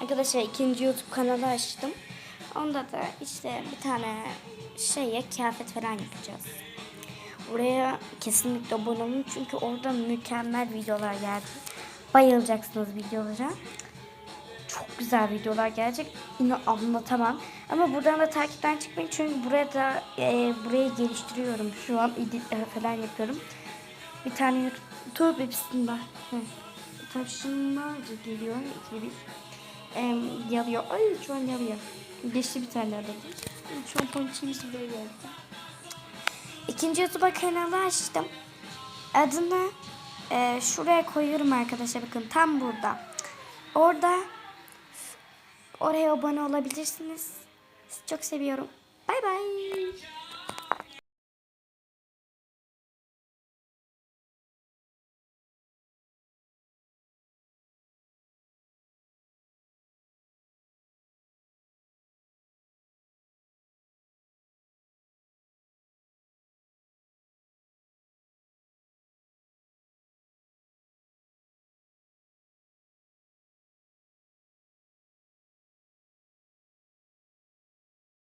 Arkadaşlar ikinci YouTube kanalı açtım. Onda da işte bir tane şeye kıyafet falan yapacağız. Oraya kesinlikle abone olun çünkü orada mükemmel videolar geldi. Bayılacaksınız videolara. Çok güzel videolar gelecek. Yine anlatamam. Ama buradan da takipten çıkmayın çünkü buraya da e, burayı geliştiriyorum. Şu an edit falan yapıyorum. Bir tane YouTube hepsinde. Taşınma geliyor. İkili bir. Em, yalıyor. Ay şu an yalıyor. Geçti bir tane adı. Şu an ponçimiz buraya geldi. İkinci YouTube kanalı açtım. Adını e, şuraya koyuyorum arkadaşlar. Bakın tam burada. Orada oraya abone olabilirsiniz. Sizi çok seviyorum. Bay bay.